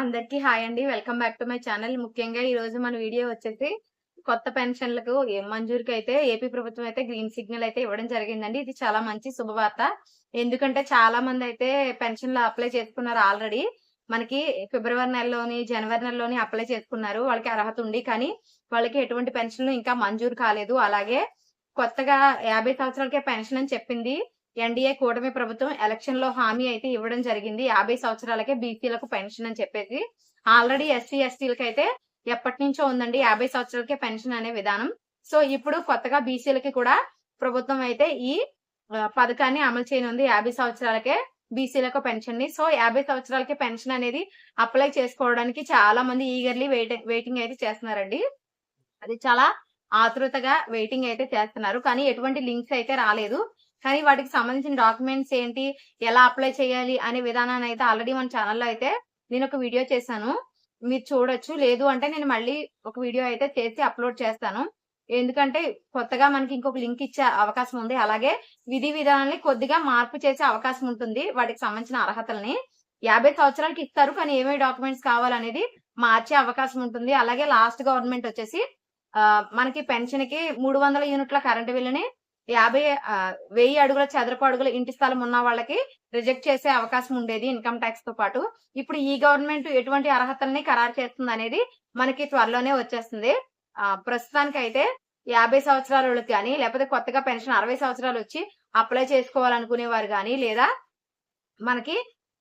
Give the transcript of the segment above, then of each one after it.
అందరికీ హాయ్ అండి. Welcome back to my channel. ముఖ్యంగా ఈ రోజు మన వీడియో వచ్చేసి కొత్త పెన్షన్లకు మంజూరుకి అయితే ఏపీ ప్రభుత్వం అయితే గ్రీన్ సిగ్నల్ అయితే ఇవ్వడం జరిగిందండి. ఇది చాలా మంచి శుభవార్త. ఎందుకంటే చాలా మంది అయితే పెన్షన్లు అప్లై చేసుకున్నారు ఆల్రెడీ. మనకి ఫిబ్రవరి నెలలోని జనవరి నెలలోని అప్లై చేసుకున్నారు. వాళ్ళకి అర్హత ఉంది. కానీ వాళ్ళకి ఎటువంటి పెన్షన్లు ఇంకా మంజూరు కాలేదు. అలాగే కొత్తగా యాభై సంవత్సరాలకే పెన్షన్ అని చెప్పింది ఎన్డీఏ కూటమి ప్రభుత్వం ఎలక్షన్లో హామీ అయితే ఇవ్వడం జరిగింది. యాభై సంవత్సరాలకే బీసీలకు పెన్షన్ అని చెప్పేసి. ఆల్రెడీ ఎస్సీ ఎస్టీలకి అయితే ఎప్పటి నుంచో ఉందండి యాభై సంవత్సరాలకే పెన్షన్ అనే విధానం. సో ఇప్పుడు కొత్తగా బీసీలకి కూడా ప్రభుత్వం అయితే ఈ పథకాన్ని అమలు చేయనుంది. యాభై సంవత్సరాలకే బీసీలకు పెన్షన్ని సో యాభై సంవత్సరాలకి పెన్షన్ అనేది అప్లై చేసుకోవడానికి చాలా మంది ఈగర్లీ వెయిటింగ్ వెయిటింగ్ అయితే చేస్తున్నారండి. అది చాలా ఆతృతగా వెయిటింగ్ అయితే చేస్తున్నారు. కానీ ఎటువంటి లింక్స్ అయితే రాలేదు. కానీ వాటికి సంబంధించిన డాక్యుమెంట్స్ ఏంటి ఎలా అప్లై చేయాలి అనే విధానాన్ని అయితే ఆల్రెడీ మన ఛానల్లో అయితే నేను ఒక వీడియో చేశాను. మీరు చూడొచ్చు. లేదు అంటే నేను మళ్ళీ ఒక వీడియో అయితే చేసి అప్లోడ్ చేస్తాను. ఎందుకంటే కొత్తగా మనకి ఇంకొక లింక్ ఇచ్చే అవకాశం ఉంది. అలాగే విధి విధానాన్ని కొద్దిగా మార్పు చేసే అవకాశం ఉంటుంది వాటికి సంబంధించిన అర్హతల్ని. యాభై సంవత్సరాలకి ఇస్తారు కానీ ఏమేమి డాక్యుమెంట్స్ కావాలనేది మార్చే అవకాశం ఉంటుంది. అలాగే లాస్ట్ గవర్నమెంట్ వచ్చేసి మనకి పెన్షన్కి మూడు వందల యూనిట్ల కరెంటు బిల్లుని యాభై వెయ్యి అడుగుల చదరపు అడుగుల ఇంటి స్థలం ఉన్న వాళ్ళకి రిజెక్ట్ చేసే అవకాశం ఉండేది ఇన్కమ్ ట్యాక్స్తో పాటు. ఇప్పుడు ఈ గవర్నమెంట్ ఎటువంటి అర్హతల్ని ఖరారు చేస్తుంది అనేది మనకి త్వరలోనే వచ్చేస్తుంది. ఆ, ప్రస్తుతానికి అయితే యాభై సంవత్సరాల వాళ్ళకి కానీ లేకపోతే కొత్తగా పెన్షన్ అరవై సంవత్సరాలు వచ్చి అప్లై చేసుకోవాలనుకునే వారు కానీ లేదా మనకి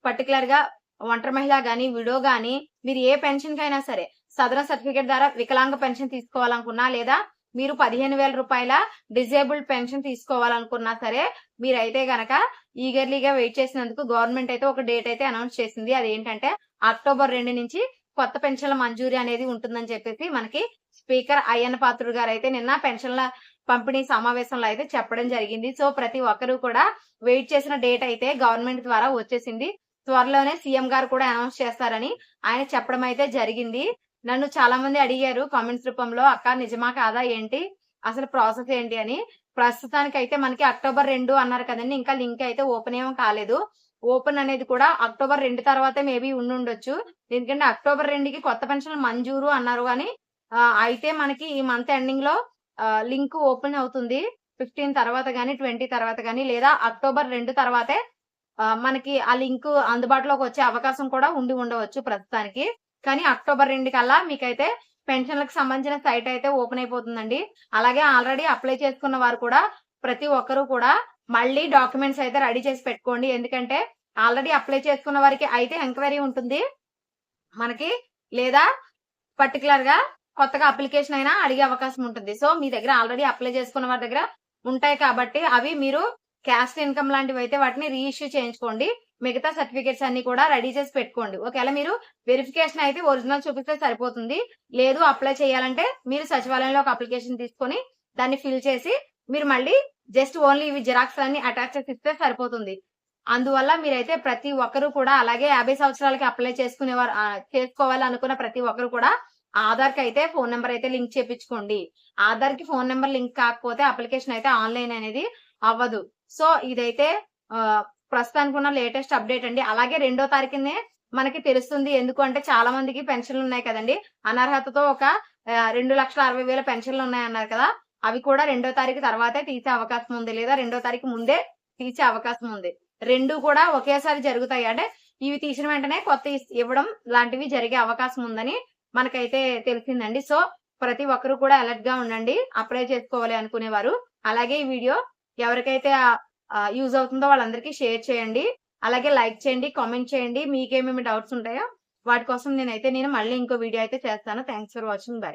పర్టికులర్గా ఒంటరి మహిళ గాని విడో గాని మీరు ఏ పెన్షన్ కైనా సరే సదరన సర్టిఫికేట్ ద్వారా వికలాంగ పెన్షన్ తీసుకోవాలనుకున్నా లేదా మీరు పదిహేను వేల రూపాయల డిజేబుల్డ్ పెన్షన్ తీసుకోవాలనుకున్నా సరే మీరైతే గనక ఈగర్లీగా వెయిట్ చేసినందుకు గవర్నమెంట్ అయితే ఒక డేట్ అయితే అనౌన్స్ చేసింది. అది ఏంటంటే అక్టోబర్ రెండు నుంచి కొత్త పెన్షన్ల మంజూరీ అనేది ఉంటుందని చెప్పేసి మనకి స్పీకర్ అయ్యన్న పాత్రుడు గారు అయితే నిన్న పెన్షన్ల పంపిణీ సమావేశంలో అయితే చెప్పడం జరిగింది. సో ప్రతి ఒక్కరూ కూడా వెయిట్ చేసిన డేట్ అయితే గవర్నమెంట్ ద్వారా వచ్చేసింది. త్వరలోనే సీఎం గారు కూడా అనౌన్స్ చేస్తారని ఆయన చెప్పడం అయితే జరిగింది. నన్ను చాలా మంది అడిగారు కామెంట్స్ రూపంలో అక్క నిజమా కాదా? ఏంటి? అసలు ప్రాసెస్ ఏంటి? అని. ప్రస్తుతానికి అయితే మనకి అక్టోబర్ రెండు అన్నారు కదండి ఇంకా లింక్ అయితే ఓపెన్ ఏమో కాలేదు. ఓపెన్ అనేది కూడా అక్టోబర్ రెండు తర్వాతే మేబీ ఉండుండొచ్చు. ఎందుకంటే అక్టోబర్ రెండుకి కొత్త పెన్షన్ మంజూరు అన్నారు కానీ అయితే మనకి ఈ మంత్ ఎండింగ్లో లింక్ ఓపెన్ అవుతుంది. ఫిఫ్టీన్ తర్వాత కానీ ట్వంటీ తర్వాత కానీ లేదా అక్టోబర్ రెండు తర్వాతే మనకి ఆ లింక్ అందుబాటులోకి వచ్చే అవకాశం కూడా ఉండి ఉండవచ్చు ప్రస్తుతానికి. కానీ అక్టోబర్ రెండు కల్లా మీకైతే పెన్షన్లకు సంబంధించిన సైట్ అయితే ఓపెన్ అయిపోతుందండి. అలాగే ఆల్రెడీ అప్లై చేసుకున్న వారు కూడా ప్రతి ఒక్కరూ కూడా మళ్ళీ డాక్యుమెంట్స్ అయితే రెడీ చేసి పెట్టుకోండి. ఎందుకంటే ఆల్రెడీ అప్లై చేసుకున్న వారికి అయితే ఎంక్వైరీ ఉంటుంది. మనకి లేదా పర్టికులర్గా కొత్తగా అప్లికేషన్ అయినా అడిగే అవకాశం ఉంటుంది. సో మీ దగ్గర ఆల్రెడీ అప్లై చేసుకున్న వారి దగ్గర ఉంటాయి కాబట్టి అవి మీరు క్యాస్ట్ ఇన్కమ్ లాంటివి అయితే వాటిని రీఇష్యూ చేయించుకోండి. మిగతా సర్టిఫికేట్స్ అన్ని కూడా రెడీ చేసి పెట్టుకోండి. ఒకవేళ మీరు వెరిఫికేషన్ అయితే ఒరిజినల్ చూపిస్తే సరిపోతుంది. లేదు అప్లై చేయాలంటే మీరు సచివాలయంలో ఒక అప్లికేషన్ తీసుకొని దాన్ని ఫిల్ చేసి మీరు మళ్ళీ జస్ట్ ఓన్లీ ఇవి జిరాక్స్ అన్ని అటాచ్ చేసి ఇస్తే సరిపోతుంది. అందువల్ల మీరైతే ప్రతి ఒక్కరు కూడా అలాగే యాభై సంవత్సరాలకి అప్లై చేసుకునేవారు చేసుకోవాలి అనుకున్న ప్రతి ఒక్కరు కూడా ఆధార్కి అయితే ఫోన్ నెంబర్ అయితే లింక్ చేపించుకోండి. ఆధార్కి ఫోన్ నెంబర్ లింక్ కాకపోతే అప్లికేషన్ అయితే ఆన్లైన్ అనేది అవ్వదు. సో ఇదైతే ఆ, ప్రస్తుతానికి ఉన్న లేటెస్ట్ అప్డేట్ అండి. అలాగే రెండో తారీఖునే మనకి తెలుస్తుంది ఎందుకు అంటే చాలా మందికి పెన్షన్లు ఉన్నాయి కదండి. అనర్హతతో ఒక రెండు లక్షల అరవై వేల పెన్షన్లు ఉన్నాయి అన్నారు కదా. అవి కూడా రెండో తారీఖు తర్వాతే తీసే అవకాశం ఉంది లేదా రెండో తారీఖు ముందే తీసే అవకాశం ఉంది. రెండు కూడా ఒకేసారి జరుగుతాయి. అంటే ఇవి తీసిన వెంటనే కొత్త ఇస్- ఇవ్వడం లాంటివి జరిగే అవకాశం ఉందని మనకైతే తెలిసిందండి. సో ప్రతి ఒక్కరు కూడా అలర్ట్గా ఉండండి. అప్లై చేసుకోవాలి అనుకునేవారు. అలాగే ఈ వీడియో ఎవరికైతే యూజ్ అవుతుందో వాళ్ళందరికీ షేర్ చేయండి. అలాగే లైక్ చేయండి కామెంట్ చేయండి. మీకేమేమి డౌట్స్ ఉంటాయో వాటి కోసం నేనైతే నేను మళ్ళీ ఇంకో వీడియో అయితే చేస్తాను. Thanks for watching bye